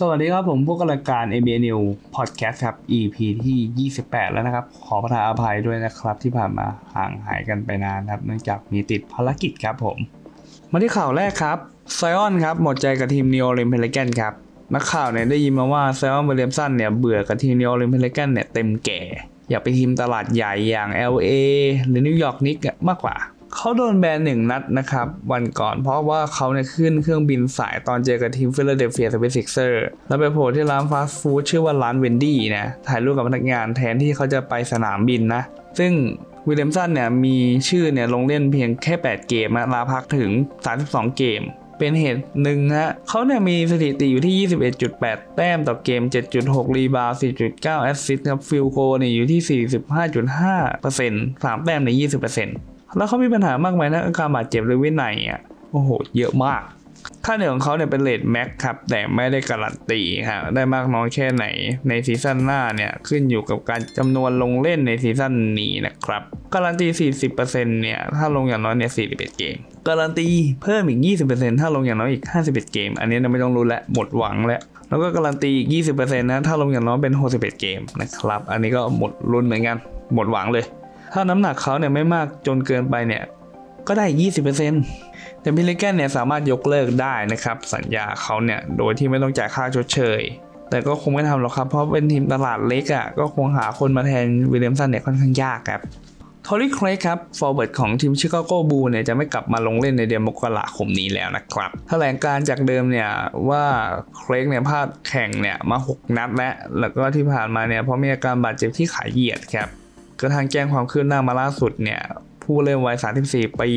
สวัสดีครับผมพวกรายการ ABA New Podcast ครับ EP ที่ 28 แล้วนะครับ ขอประทานอภัยด้วยนะครับที่ผ่านมาห่างหายกันไปนานครับ เนื่องจากมีติดภารกิจครับผม มาที่ข่าวแรกครับไซออนครับ หมดใจกับทีม Neo o l y m p i c นครับ นักข่าวเนี่ยได้ยินมาว่าไซออนเบรมสันเนี่ยเบื่อกับทีม Neo o l y m p i c นเนี่ยเต็มแก่ อยากไปทีมตลาดใหญ่อย่าง LA หรือนิวยอร์กนิกมากกว่า เขาโดนแบนหนึ่งนัดนะครับ วันก่อนเพราะว่าเขาเนี่ยขึ้นเครื่องบินสายตอนเจอกับทีมฟิลาเดลเฟียสเปซิกเซอร์แล้วไปโผล่ที่ร้านฟาสต์ฟู้ดชื่อว่าร้านเวนดี้นะถ่ายรูปกับพนักงานแทนที่เขาจะไปสนามบินนะ ซึ่งวิลเลมสันเนี่ยมีชื่อเนี่ยลงเล่นเพียงแค่ 8 เกมนะลาพักถึง 32 เกม เป็นเหตุหนึ่งฮะเขาเนี่ยมีสถิติอยู่ที่ 21.8 แต้มต่อเกม 7.6 รีบาวด์4.9 แอสซิสต์ครับฟิลโกเนี่ยอยู่ที่ 45.5% 3แต้มใน 20% แล้วเขามีปัญหามากมายนะอาการบาดเจ็บหรือวินัยอะโอ้โห เยอะมาก ค่าเหนื่อยของเขาเนี่ยเป็นเลทแม็กครับ แต่ไม่ได้การันตีครับได้มากน้อยแค่ไหน ในซีซั่นหน้าเนี่ย ขึ้นอยู่กับการจำนวนลงเล่นในซีซั่นนี้นะครับ การันตี 40%เนี่ย ถ้าลงอย่างน้อยเนี่ย 41 เกม การันตีเพิ่มอีก 20%ถ้าลงอย่างน้อยอีก 51 เกม อันนี้เราไม่ต้องรู้แล้วหมดหวังแล้วแล้วก็การันตีอีก 20%นะ ถ้าลงอย่างน้อยเป็น 61 เกมนะครับ อันนี้ก็หมดรุ่นเหมือนกัน หมดหวังเลย ถ้าน้ำหนักเขาเนี่ยไม่มากจนเกินไปเนี่ยก็ได้ 20%แต่พิลิแกนเนี่ยสามารถยกเลิกได้นะครับ สัญญาเขาเนี่ยโดยที่ไม่ต้องจ่ายค่าชดเชย แต่ก็คงไม่ทำหรอกครับ เพราะเป็นทีมตลาดเล็กอะ่ะก็คงหาคนมาแทนวิลเลียมสันเนี่ยค่อนข้างยากครับทอรี่ครกครับฟอร์เวิร์ดของทีมชิคาโกบูเนี่ยจะไม่กลับมาลงเล่นในเดือนมกราคมนี้แล้วนะครับแถลงการจากเดิมเนี่ยว่าครกเนี่ยพลาดแข่งเนี่ยมา 6 นัดแล้วแล้วก็ที่ผ่านมาเนี่ยเพราะมีอาการบาดเจ็บที่ขาเหยียดครับ กระทั่งแจ้งความคืบหน้ามาล่าสุดเนี่ย ผู้เล่นวัย 34 ปี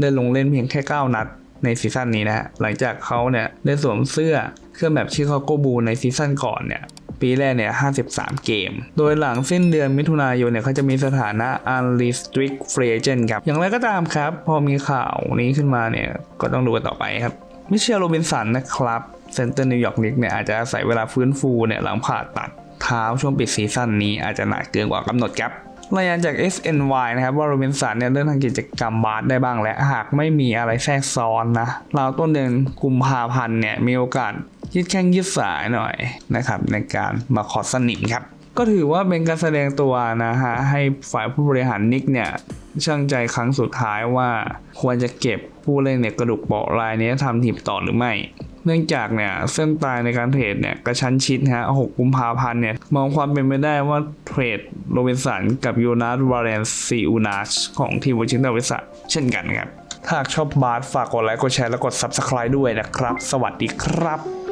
ได้ลงเล่นเพียงแค่ 9 นัดในซีซั่นนี้นะหลังจากเขาเนี่ยได้สวมเสื้อเครื่องแบบชิคาโกบูในซีซั่นก่อนเนี่ยปีแรกเนี่ย 53 เกม โดยหลังสิ้นเดือนมิถุนายนเนี่ยเขาจะมีสถานะ unrestricted free agent ครับ อย่างไรก็ตามครับ พอมีข่าวนี้ขึ้นมาเนี่ย ก็ต้องดูกันต่อไปครับ มิเชลโรบินสันนะครับ เซนเตอร์นิวยอร์กนิกเนี่ยอาจจะอาศัยเวลาฟื้นฟูเนี่ยหลังผ่าตัดเท้าช่วงปิดซีซั่นนี้อาจจะหนักเกินกว่ากำหนดครับ รายงานจาก SNY นะครับว่าโรบินสันเนี่ยเริ่มทำกิจกรรมบาสได้บ้างและหากไม่มีอะไรแทรกซ้อนนะราวต้นเดือนกุมภาพันธ์เนี่ยมีโอกาสยืดแข้งยืดสายหน่อยนะครับในการมาขอสนิมครับก็ถือว่าเป็นการแสดงตัวนะฮะให้ฝ่ายผู้บริหารนิกเนี่ยช่างใจครั้งสุดท้ายว่าควรจะเก็บผู้เล่นเนี่ยกระดูกเปราะรายนี้ทำทีมต่อหรือไม่ เนื่องจากเนี่ยเส้นตายในการเทรดเนี่ยกระชั้นชิดฮะ 6 กุมภาพันธ์เนี่ยมองความเป็นไปได้ว่าเทรดโรบินสันกับยูนัสวาเลนซีอูนาชของทีมวอชิงตันวิสะเช่นกันครับ ถ้าหากชอบบาร์ฝากกดไลค์กดแชร์และกด Subscribe ด้วยนะครับ สวัสดีครับ